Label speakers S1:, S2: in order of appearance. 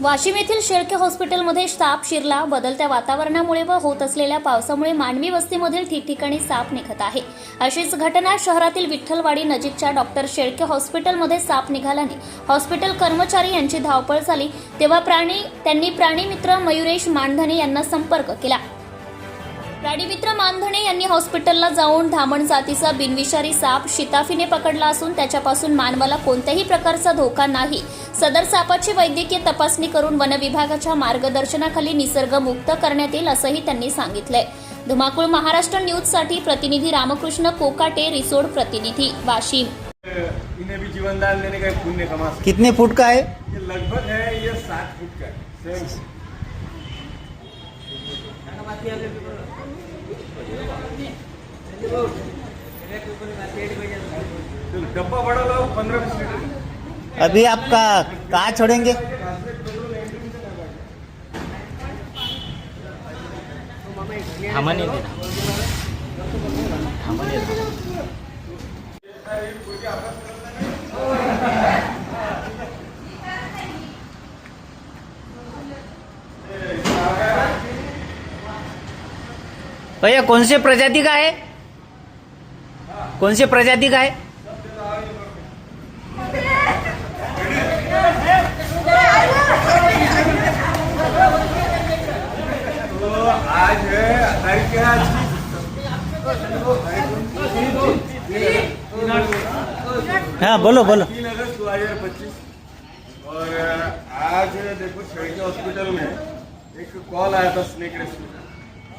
S1: वाशिम येथील शेळके हॉस्पिटलमध्ये साप शिरला. बदलत्या वातावरणामुळे व होत असलेल्या पावसामुळे मानवी वस्तीमधील ठिकठिकाणी साप निघत आहे. अशीच घटना शहरातील विठ्ठलवाडी नजीकच्या डॉक्टर शेळके हॉस्पिटलमध्ये साप निघाल्याने हॉस्पिटल कर्मचारी यांची धावपळ झाली. तेव्हा प्राणी त्यांनी प्राणीमित्र मयुरेश मानधने यांना संपर्क केला. प्राणीमित्र मानधणे यांनी हॉस्पिटलला जाऊन धामण जातीचा बिनविषारी साप शिताफीने पकडला असून त्याच्यापासून मानवाला कोणत्याही प्रकारचा धोका नाही. सदर सापाची वैद्यकीय तपासणी करून वन विभागाच्या मार्गदर्शनाखाली निसर्गमुक्त करण्यात येईल असंही त्यांनी सांगितलंय. धुमाकूळ महाराष्ट्र न्यूजसाठी प्रतिनिधी रामकृष्ण कोकाटे रिसोड प्रतिनिधी वाशिम.
S2: इन्हें भी जीवन दान देने का एक पुण्य कमा
S3: कितने फुट का है।
S2: ये लगभग है ये सात फुट का है। डब्बा बड़ा लाओ पंद्रह बीस लीटर का।
S3: अभी आपका कहाँ छोड़ेंगे
S4: थांबा नाही देणार थांबा नाही देणार.
S3: भैया, कौन से प्रजाति का है? कौन से प्रजाति का है?
S2: है की?
S3: बोलो बोलो।
S2: पच्चीस और आज देखो शेड़के हॉस्पिटल में एक कॉल आया था स्नेक रेस्क्यू